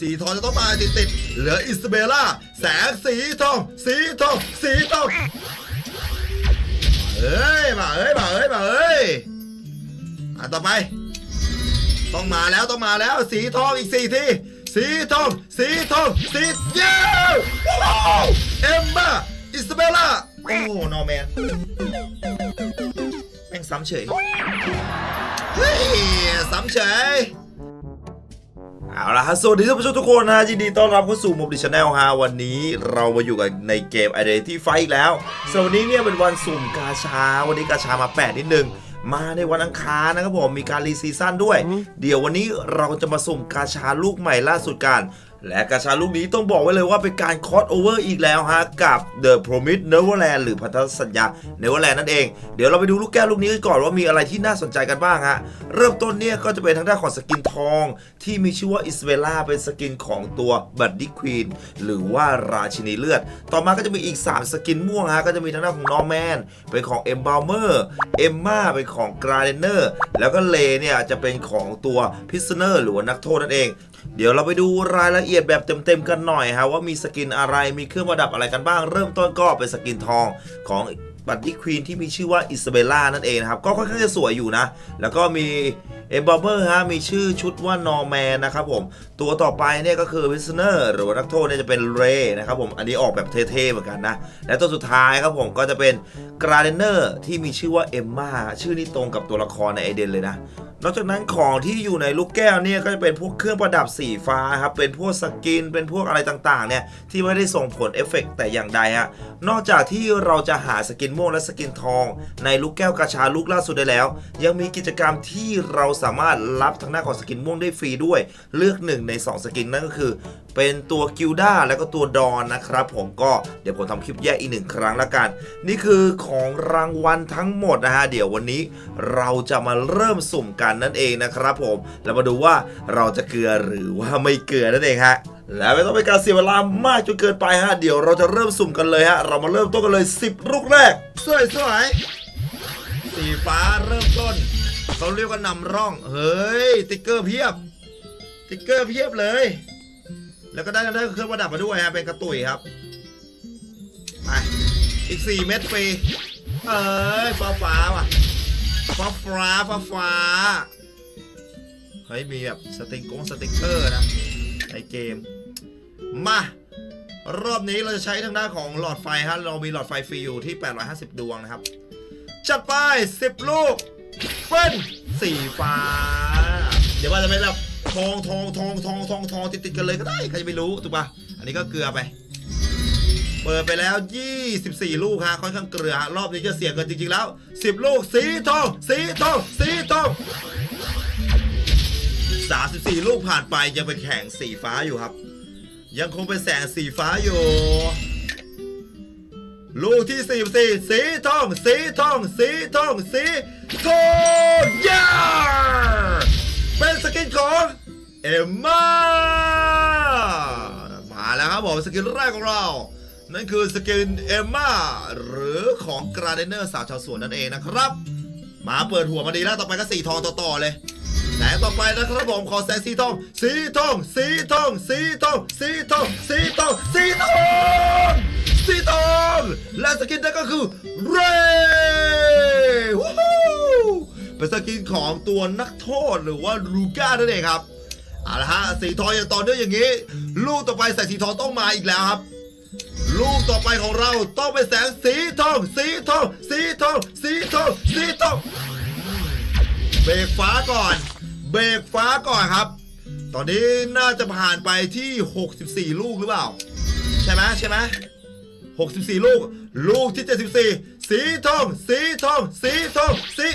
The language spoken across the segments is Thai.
สีทองจะต้องมาติดติดๆเหลืออิสเบล่า แสงสีทอง สีทอง สีทองเอ้ยมาเอ้ยมาเอ้ยมาเอ้ยอะต่อไป ต้องมาแล้วต้องมาแล้ว สีทองอีกสี่ทีสีทอง สีทอง สีเย้เอ็มมาอิสเบล่า โอ้นอร์แมนแม่งซ้ำเฉย เฮ้ย ซ้ำเฉย เอาละฮะสวัสดีท่านผู้ชมทุกคนนะยินดีต้อนรับเข้าสู่มุมดิชแนลฮะวันนี้เรามาอยู่กันในเกม Identity Fight อีกแล้วส่วนวันนี้เนี่ยเป็นวันสุ่มกาชา วันนี้กาชามา 8 นิดนึง มาในวันอังคารนะครับผมมีการรีซีซั่นด้วย เดี๋ยววันนี้เราจะมาสุ่มกาชาลูกใหม่ล่าสุดกัน และกาชาลูกนี้ต้องบอกไว้เลยว่าเป็นการคอสโอเวอร์อีกแล้วฮะ กับ The Promise Neverland หรือพันธสัญญา Neverland นั่นเอง เดี๋ยวเราไปดูลูกแก้วลูกนี้กันก่อนว่ามีอะไรที่น่าสนใจกันบ้างฮะ เริ่มต้นเนี่ยก็จะเป็นทางด้านของสกินทอง ที่มีชื่อว่าอิสเบล่าเป็นสกินของตัวบัดดี้ควีนหรือว่าราชินีเลือด ต่อมาก็จะมีอีก 3 สกินม่วงฮะก็จะมีทางด้านของนอร์แมนเป็นของเอ็มบา m เมอร์เอมมาเป็นของกราเดเนอร์แล้วก็เลเนี่ยจะเป็นของตัวพิซเนอร์หรือว่านักโทษนั่นเอง เดี๋ยวเราไปดูรายละเอียดแบบเต็มๆกันหน่อยฮะว่ามีสกินอะไรมีเครื่องประดับอะไรกันบ้าง เริ่มต้นก็เป็นสกินทองของบัตตี้ควีนที่มีชื่อว่าอิสเบล่านั่นเองนะครับ ก็ค่อนข้างจะสวยอยู่นะ แล้วก็มี เอมบอเบอร์ฮะมีชื่อชุดว่านอร์แมนนะครับผม ตัวต่อไปเนี่ยก็คือพิซเนอร์หรือว่านักโทษเนี่ยจะเป็นเรนะครับผม อันนี้ออกแบบเท่ๆเหมือนกันนะ และตัวสุดท้ายครับผมก็จะเป็นกราเดเนอร์ที่มีชื่อว่าเอมมาชื่อนี้ตรงกับตัวละครในไอเดนเลยนะนอกจากนั้นของที่อยู่ในลูกแก้วเนี่ยก็จะเป็นพวกเครื่องประดับสีฟ้าครับเป็นพวกสกิน เป็นพวกอะไรต่างๆเนี่ยที่ไม่ได้ส่งผลเอฟเฟกต์แต่อย่างใดฮะนอกจากที่เราจะหาสกินม่วงและสกินทอง ในลูกแก้วกาชาลูกล่าสุดได้แล้ว ยังมีกิจกรรมที่เราสามารถรับทางหน้าของสกินม่วงได้ฟรีด้วย เลือกหนึ่งใน 2 สกินนั่นก็คือ เป็นตัวกิลด้าแล้วก็ตัวดอนนะครับ ผมก็เดี๋ยวผมทำคลิปแยกอีกหนึ่งครั้งละกัน นี่คือของรางวัลทั้งหมดนะฮะเดี๋ยววันนี้เราจะมาเริ่มสุ่มกันนั่นเองนะครับผมแล้วมาดูว่าเราจะเกลือหรือว่าไม่เกลือนั่นเองฮะแล้วไม่ต้องเป็นการเสียเวลามากจนเกินไปฮะ เดี๋ยวเราจะเริ่มสุ่มกันเลยฮะ เรามาเริ่มต้นกันเลย 10 ลูกแรก สวยสวยๆสีฟ้าเริ่มต้น เขาเรียกว่านำร่อง เฮ้ย ติ๊กเกอร์เพียบ ติ๊กเกอร์เพียบเลย แล้วก็ได้ได้เครื่องประดับมาด้วยฮะ เป็นกระตุยครับ ไป อีก 4 เม็ดฟรีเอ้ย ฟ้าฟ้าว่ะ ฟ้าฟ้า ฟ้าฟ้า เฮ้ย มีแบบสติงกงสติกเกอร์นะ ในเกม มารอบนี้เราจะใช้ทางด้านของหลอดไฟฮะ เรามีหลอดไฟฟรีอยู่ที่ 850 ดวงนะครับ จัดไป 10 ลูก เปิ้ลสีฟ้า เดี๋ยวว่าจะเป็นแบบทองทองทองทองทองทองติดติดๆกันเลยก็ได้ใครจะไปรู้ถูกปะอันนี้ก็เกลือไป เปิดไปแล้ว 24 ลูกฮะค่อนข้างเกลือ รอบนี้จะเสี่ยงกันจริงๆแล้ว 10 ลูกสีทองสีทองสีทอง34 ลูกผ่านไปยังเป็นแข่งสีฟ้าอยู่ครับ ยังคงเป็นแสงสีฟ้าอยู่ลูกที่ 44 สีทอง สีทอง สีทอง สี ทองยาเป็นสกินของเอมมามาแล้วครับผมสกินแรกของเรา นั่นคือสกินเอมมาหรือของกราเดเนอร์สาวชาวสวนนั่นเองนะครับ มาเปิดหัวมาดีแล้วต่อไปก็สีทองต่อๆเลยแสงต่อไปนะครับผมขอแสงสีทอง สีทอง สีทอง สีทอง สีทอง สีทอง สีทอง สีทอง และสกินนั่นก็คือเร เป็นสกินของตัวนักโทษหรือว่าลูก้านั่นเองครับเอาละฮะสีทองอย่างต่อเนื่องอย่างนี้ ลูกต่อไปแสงสีทองต้องมาอีกแล้วครับ ลูกต่อไปของเราต้องเป็นแสงสีทอง สีทอง สีทอง สีทอง สีทอง เบรกฟ้าก่อน เบรกฟ้าก่อนครับ ตอนนี้น่าจะผ่านไปที่ 64 ลูกหรือเปล่า ใช่ไหมใช่ไหม64 ลูก ลูกที่ 74 สีทอง สีทอง สีทอง สี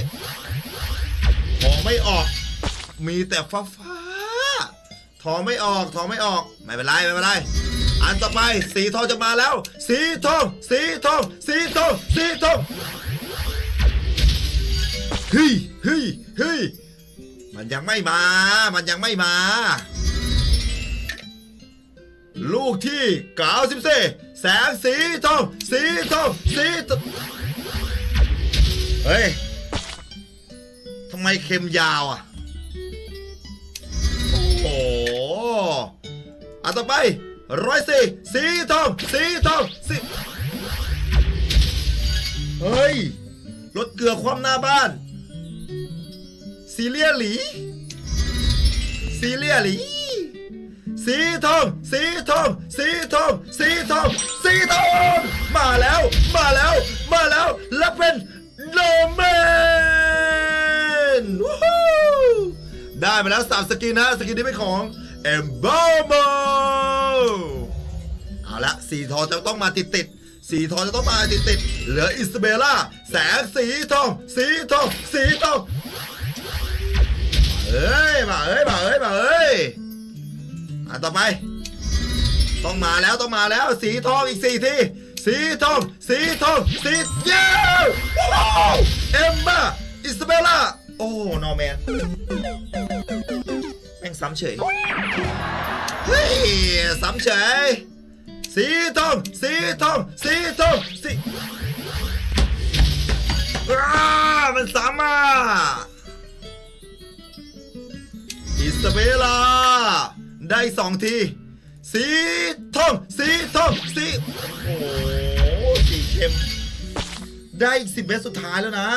องไม่ออก มีแต่ฟ้าฟ้าทองไม่ออกทองไม่ออก ไม่เป็นไรไม่เป็นไร อันต่อไปสีทองจะมาแล้ว สีทองสีทองสีทองสีทองเฮ้ยเฮ้ยเฮ้ยมันยังไม่มา มันยังไม่มา ลูกที่94แสงสีทองสีทองสีทองเฮ้ยำไมเข็มยาวอะ โอ้โหอันต่อไปร้อยสี่สีทองสีทองสีเฮ้ยรถเกลือความหน้าบ้าน ซีเรียหลี ซีเรียหลี สีทอง สีทอง สีทอง สีทอง สีทอง มาแล้ว มาแล้ว มาแล้ว และเป็น ได้มาแล้วสามสกินนะ สกินนี้เป็นของ e m b o m o เอาละสีทองจะต้องมาติดติดสีทองจะต้องมาติดติดเหลืออิสเบล่าแสงสีทอง สีทอง สีทองเอ้ยมาเอ้ยมาเอ้ยมาเอ้ยอะต่อไป ต้องมาแล้วต้องมาแล้วสีทองอีกสี่ทีสีทองสีทองสีเย้ว้าวเอมมาอิสเบล่า โอ้นอร์แมนแม่งซ้ำเฉย เฮ้ย ซ้ำเฉย สีทอง สีทอง สีทอง สีอ้ามันซ้ำอะอิสเบลา ได้สองที สีทอง สีทอง สี โอ้โหสีเข้มได้อีกสิบเมตรสุดท้ายแล้วนะ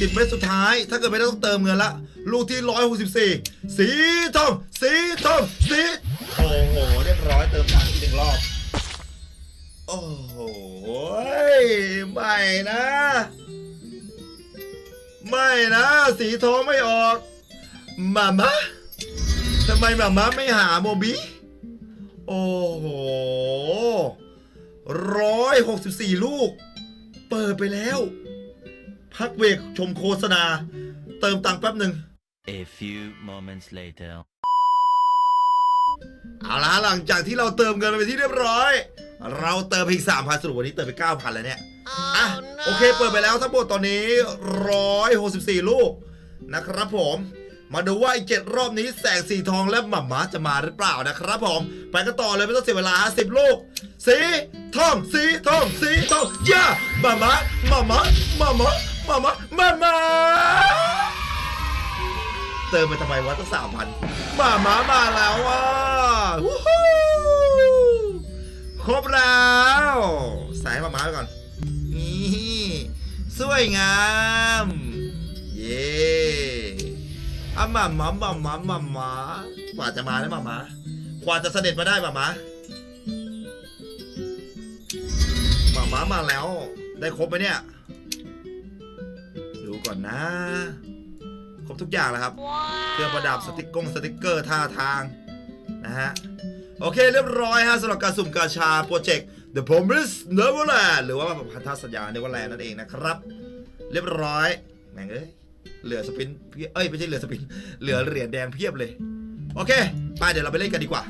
สิบเมตรสุดท้าย ถ้าเกิดไม่ได้ต้องเติมเงินละ ลูกที่ร้อยหกสิบสี่สีทองสีทองสีโอ้โห เรียบร้อยเติมตังค์อีกหนึ่งรอบ โอ้โหไม่นะ ไม่นะ สีทองไม่ออกมามะทำไมมามะไม่หาโมบิโอ้โหร้อยหกสิบสี่ลูก เปิดไปแล้ว พักเบรกชมโฆษณา เติมตังค์แป๊บหนึ่ง A few moments later. เอาละหลังจากที่เราเติมเงินไปที่เรียบร้อย เราเติมไปอีกสามพันสรุปวันนี้เติมไปเก้าพันแล้วเนี่ยอะโอเค เปิดไปแล้วทั้งหมดตอนนี้ร้อยหกสิบสี่ลูกนะครับผม มาดูว่าอีกเจ็ดรอบนี้แสงสีทองและหม่าม้าจะมาหรือเปล่านะครับผม ไปกันต่อเลยไม่ต้องเสียเวลาสิบลูกสีทองสีทองสีทองย่าหม่าม้าหม่าม้าหม่าม้าห มามาหม่ามาเติมไปทำไมวะตั้งสามพันหม่ามามาแล้วว่ะฮู้ครบแล้วใส่ให้มามาไปก่อนนี่สวยงาม เย่อะหมาหมาหมาหมาหมาหมากว่าจะมาได้หมาหมากว่าจะเสด็จมาได้หมาหมาหมาหมามาแล้ว ได้ครบไหมเนี่ย ก่อนนะ ครบทุกอย่างแล้วครับ เครื่องประดับสติกกงสติกเกอร์ท่าทางนะฮะ โอเคเรียบร้อยฮะสำหรับการสุ่มกาชาโปรเจกต์ The Promised Neverland หรือว่าพันธสัญญา Neverland นั่นเองนะครับ เรียบร้อยแม่งเอ้ยเหลือสปินเพียเอ้ยไม่ใช่เหลือสปินเหลือเหรียญแดงเพียบเลย โอเค ไปเดี๋ยวเราไปเล่นกันดีกว่า